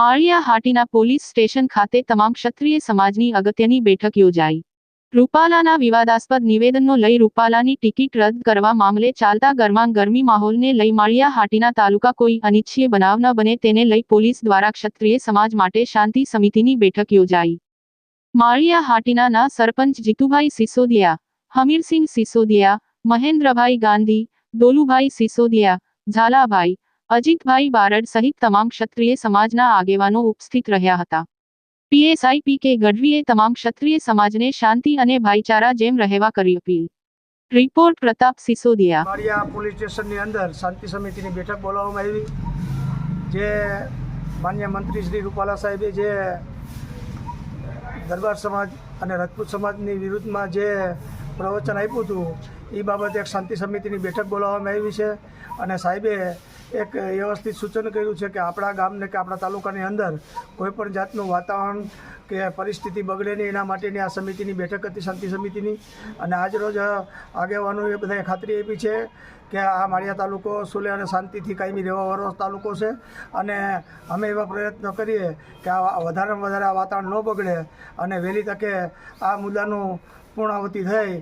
Maliya Hatina police station ખાતે તમામ ક્ષત્રિય સમાજની અગત્યની બેઠક યોજાઈ. રૂપાલાના વિવાદાસ્પદ નિવેદનનો લઈ રૂપાલાની ટિકિટ રદ કરવા મામલે ચાલતા ગરમા ગરમી માહોલને લઈ માળિયા હાટીના તાલુકા કોઈ અનિચ્છીય બનાવ ન બને તેને લઈ પોલીસ દ્વારા ક્ષત્રિય સમાજ માટે શાંતિ સમિતિની બેઠક યોજાઈ. માળિયા હાટીના સરપંચ જીતુભાઈ સિસોદિયા, હમીરસિંહ સિસોદિયા, મહેન્દ્રભાઈ ગાંધી, દોલુભાઈ સિસોદિયા, ઝાલાભાઈ અજીતભાઈ બારડ સહિત તમામ ક્ષત્રિય સમાજના આગેવાનો ઉપસ્થિત રહ્યા હતા. પીએસઆઈ પી કે ગઢવીએ તમામ ક્ષત્રિય સમાજને શાંતિ અને ભાઈચારા જેમ રહેવા કરી appeal. Report Pratap Sisodiya. Maliya police સ્ટેશનની અંદર શાંતિ સમિતિની બેઠક બોલાવવામાં આવી, જે માન્ય મંત્રી શ્રી રૂપાલા સાહેબે જે દરબાર સમાજ અને રાજપૂત સમાજની વિરુદ્ધમાં જે પ્રવચન આપ્યું હતું એ બાબતે એક શાંતિ સમિતિની બેઠક બોલાવવામાં આવી છે અને સાહેબે એક વ્યવસ્થિત સૂચન કર્યું છે કે આપણા ગામને કે આપણા તાલુકાની અંદર કોઈપણ જાતનું વાતાવરણ કે પરિસ્થિતિ બગડે નહીં, એના માટેની આ સમિતિની બેઠક હતી, શાંતિ સમિતિની. અને આજરોજ આગેવાનોએ બધાએ ખાતરી આપી છે કે આ માળિયા તાલુકો સુલે અને શાંતિથી કાયમી રહેવાવાળો તાલુકો છે. અને અમે એવા પ્રયત્નો કરીએ કે આ વધારેમાં વધારે આ વાતાવરણ ન બગડે અને વહેલી તકે આ મુદ્દાનું પૂર્ણાવતી થઈ